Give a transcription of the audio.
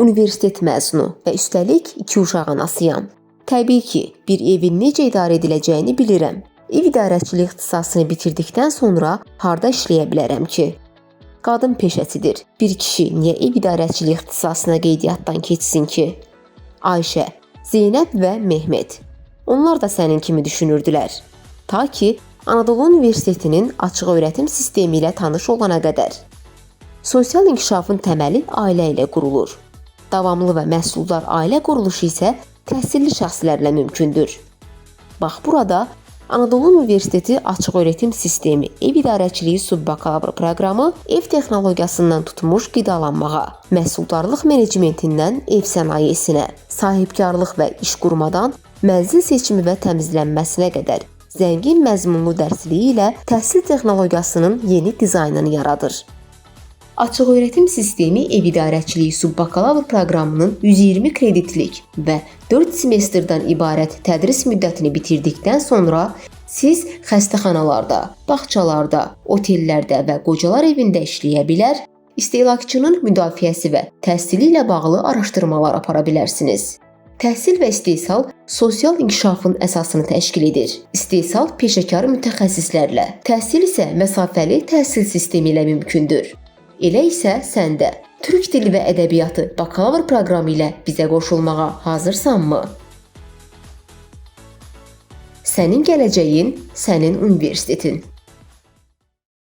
universitet məzunu və üstəlik 2 uşaq anasıyam. Təbii ki, bir evin necə idarə ediləcəyini bilirəm. Ev idarəçiliyi ixtisasını bitirdikdən sonra harda işləyə bilərəm ki? Qadın peşəsidir. Bir kişi niyə ev idarəçiliyi ixtisasına qeydiyyatdan keçsin ki? Ayşə, Zeynəb və Mehmet. Onlar da sənin kimi düşünürdülər. Ta ki Anadolu Universitetinin açıq öyrətim sistemi ilə tanış olana qədər. Sosial inkişafın təməli ailə ilə qurulur. Davamlı və məhsuldar ailə quruluşu isə təhsilli şəxslərlə mümkündür. Bax burada Anadolu Universiteti açıq öyrətim sistemi ev idarəçiliyi subbakalavr proqramı ev texnologiyasından tutmuş qidalanmağa, məhsuldarlıq menecmentindən ev sənayesinə, sahibkarlıq və iş qurmadan mənzil seçimi və təmizlənməsinə qədər zəngin məzmunlu dərsliyi ilə təhsil texnologiyasının yeni dizaynını yaradır. Açıq öyrətim sistemi ev idarəçiliyi subbakalavr proqramının 120 kreditlik və 4 semestrdən ibarət tədris müddətini bitirdikdən sonra siz xəstəxanalarda, bağçalarda, otellərdə və qocalar evində işləyə bilər, istehlakçının müdafiəsi və təhsili ilə bağlı araşdırmalar apara bilərsiniz. Təhsil və istehsal sosial inkişafın əsasını təşkil edir. İstehsal peşəkar mütəxəssislərlə, təhsil isə məsafəli təhsil sistemi ilə mümkündür. Elə isə sən də Türk dili və ədəbiyyatı bakalavr proqramı ilə bizə qoşulmağa hazırsanmı? Sənin gələcəyin, sənin universitetin.